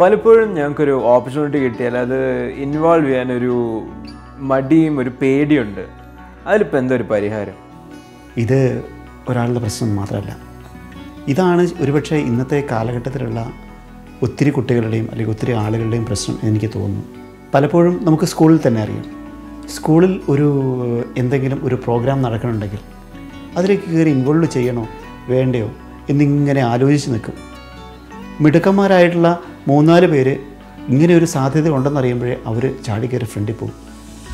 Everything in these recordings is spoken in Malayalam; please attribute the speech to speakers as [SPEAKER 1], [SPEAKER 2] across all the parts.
[SPEAKER 1] പലപ്പോഴും ഞങ്ങൾക്കൊരു ഓപ്പർച്യൂണിറ്റി കിട്ടിയാൽ അത് ഇൻവോൾവ് ചെയ്യാനൊരു മടിയും ഒരു പേടിയുണ്ട്. അതിലിപ്പോൾ എന്തൊരു പരിഹാരം?
[SPEAKER 2] ഇത് ഒരാളുടെ പ്രശ്നം മാത്രമല്ല. ഇതാണ് ഒരുപക്ഷെ ഇന്നത്തെ കാലഘട്ടത്തിലുള്ള ഒത്തിരി കുട്ടികളുടെയും അല്ലെങ്കിൽ ഒത്തിരി ആളുകളുടെയും പ്രശ്നം എനിക്ക് തോന്നുന്നു. പലപ്പോഴും നമുക്ക് സ്കൂളിൽ തന്നെ അറിയാം. സ്കൂളിൽ ഒരു എന്തെങ്കിലും ഒരു പ്രോഗ്രാം നടക്കണമെങ്കിൽ അതിലേക്ക് കയറി ഇൻവോൾവ് ചെയ്യണോ വേണ്ടയോ എന്നിങ്ങനെ ആലോചിച്ച് നിൽക്കും. മിടുക്കന്മാരായിട്ടുള്ള മൂന്നാൽ പേര് ഇങ്ങനെ ഒരു സാധ്യത ഉണ്ടെന്നറിയുമ്പോഴേ അവർ ചാടി കയറി ഫ്രണ്ടിൽ പോകും.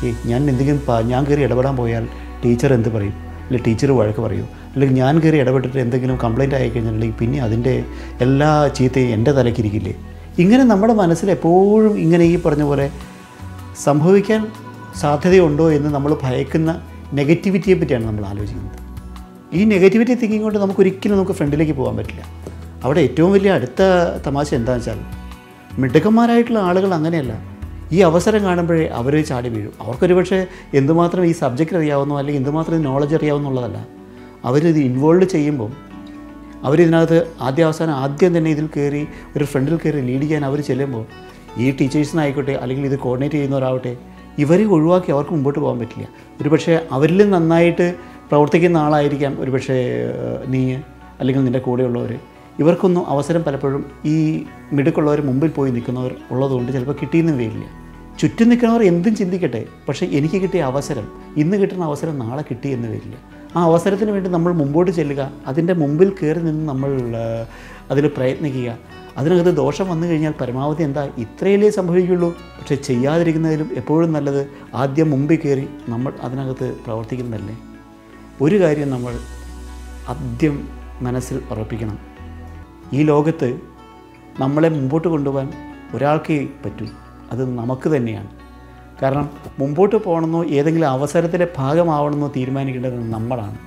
[SPEAKER 2] ഈ ഞാൻ എന്തെങ്കിലും ഞാൻ കയറി ഇടപെടാൻ പോയാൽ ടീച്ചർ എന്ത് പറയും? അല്ലെങ്കിൽ ടീച്ചർ വഴക്ക് പറയൂ. അല്ലെങ്കിൽ ഞാൻ കയറി ഇടപെട്ടിട്ട് എന്തെങ്കിലും കംപ്ലയിന്റ് ആയി കഴിഞ്ഞിട്ടുണ്ടെങ്കിൽ പിന്നെ അതിന്റെ എല്ലാ ചീത്തയും എന്റെ തലക്കിരിക്കില്ലേ ഇങ്ങനെ നമ്മുടെ മനസ്സിൽ എപ്പോഴും ഇങ്ങനെ ഈ പറഞ്ഞ പോലെ സംഭവിക്കാൻ സാധ്യതയുണ്ടോ എന്ന് നമ്മൾ ഭയക്കുന്ന നെഗറ്റിവിറ്റിയെ പറ്റിയാണ് നമ്മൾ ആലോചിക്കുന്നത്. ഈ നെഗറ്റിവിറ്റി തിങ്കിങ് കൊണ്ട് നമുക്ക് ഒരിക്കലും നമുക്ക് ഫ്രണ്ടിലേക്ക് പോകാൻ പറ്റില്ല. അവിടെ ഏറ്റവും വലിയ അടുത്ത തമാശ എന്താണെന്ന് വെച്ചാൽ മിടുക്കന്മാരായിട്ടുള്ള ആളുകൾ അങ്ങനെയല്ല. ഈ അവസരം കാണുമ്പോഴേ അവർ ചാടി വീഴും. അവർക്കൊരു പക്ഷേ എന്തുമാത്രം ഈ സബ്ജക്റ്റ് അറിയാവുന്നോ അല്ലെങ്കിൽ എന്തുമാത്രം നോളജ് അറിയാവുന്നുള്ളതല്ല. അവരിത് ഇൻവോൾവ് ചെയ്യുമ്പം അവരിതിനകത്ത് ആദ്യ അവസാനം ആദ്യം തന്നെ ഇതിൽ കയറി ഒരു ഫ്രണ്ടിൽ കയറി ലീഡ് ചെയ്യാൻ അവർ ചെല്ലുമ്പോൾ ഈ ടീച്ചേഴ്സിനായിക്കോട്ടെ അല്ലെങ്കിൽ ഇത് കോർഡിനേറ്റ് ചെയ്യുന്നവരാവട്ടെ ഇവരെ ഒഴിവാക്കി അവർക്ക് മുമ്പോട്ട് പോകാൻ പറ്റില്ല. ഒരു പക്ഷേ അവരിൽ നന്നായിട്ട് പ്രവർത്തിക്കുന്ന ആളായിരിക്കാം ഒരു പക്ഷേ നീ അല്ലെങ്കിൽ നിന്റെ കൂടെയുള്ളവർ ഇവർക്കൊന്നും അവസരം പലപ്പോഴും ഈ മിടുക്കുള്ളവർ മുമ്പിൽ പോയി നിൽക്കുന്നവർ ഉള്ളതുകൊണ്ട് ചിലപ്പോൾ കിട്ടിയെന്നും വരില്ല. ചുറ്റും നിൽക്കുന്നവർ എന്തും ചിന്തിക്കട്ടെ പക്ഷേ എനിക്ക് കിട്ടിയ അവസരം ഇന്ന് കിട്ടുന്ന അവസരം നാളെ കിട്ടി എന്ന് വരില്ല. ആ അവസരത്തിന് വേണ്ടി നമ്മൾ മുമ്പോട്ട് ചെല്ലുക അതിന്റെ മുമ്പിൽ കയറി നിന്ന് നമ്മൾ അതിൽ പ്രയത്നിക്കുക. അതിനകത്ത് ദോഷം വന്നു കഴിഞ്ഞാൽ പരമാവധി എന്താ ഇത്രയല്ലേ സംഭവിക്കുകയുള്ളൂ പക്ഷേ ചെയ്യാതിരിക്കുന്നതിലും എപ്പോഴും നല്ലത് ആദ്യം മുമ്പിൽ കയറി നമ്മൾ അതിനകത്ത് പ്രവർത്തിക്കുന്നതല്ലേ? ഒരു കാര്യം നമ്മൾ ആദ്യം മനസ്സിൽ ഉറപ്പിക്കണം. ഈ ലോകത്ത് നമ്മളെ മുമ്പോട്ട് കൊണ്ടുപോകാൻ ഒരാൾക്കേ പറ്റൂ. അത് നമുക്ക് തന്നെയാണ്. കാരണം മുമ്പോട്ട് പോകണമെന്നോ ഏതെങ്കിലും അവസരത്തിന്റെ ഭാഗമാവണമെന്നോ തീരുമാനിക്കേണ്ടത് നമ്മളാണ്.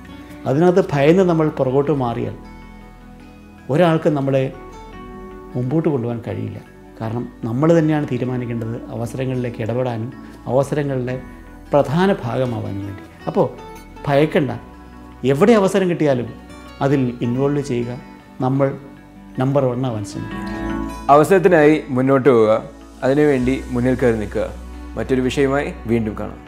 [SPEAKER 2] അതിനകത്ത് ഭയന്ന് നമ്മൾ പുറകോട്ട് മാറിയാൽ ഒരാൾക്ക് നമ്മളെ മുമ്പോട്ട് കൊണ്ടുപോകാൻ കഴിയില്ല. കാരണം നമ്മൾ തന്നെയാണ് തീരുമാനിക്കേണ്ടത് അവസരങ്ങളിലേക്ക് ഇടപെടാനും അവസരങ്ങളുടെ പ്രധാന ഭാഗമാവാനും വേണ്ടി. അപ്പോൾ ഭയക്കണ്ട. എവിടെ അവസരം കിട്ടിയാലും അതിൽ ഇൻവോൾവ് ചെയ്യുക. നമ്മൾ നമ്പർ വൺ ആവാൻ ശ്രമിക്കുക
[SPEAKER 1] അവസരത്തിനായി മുന്നോട്ട് പോവുക. അതിനുവേണ്ടി മുന്നിൽ കയറി നിൽക്കുക. മറ്റൊരു വിഷയമായി വീണ്ടും കാണാം.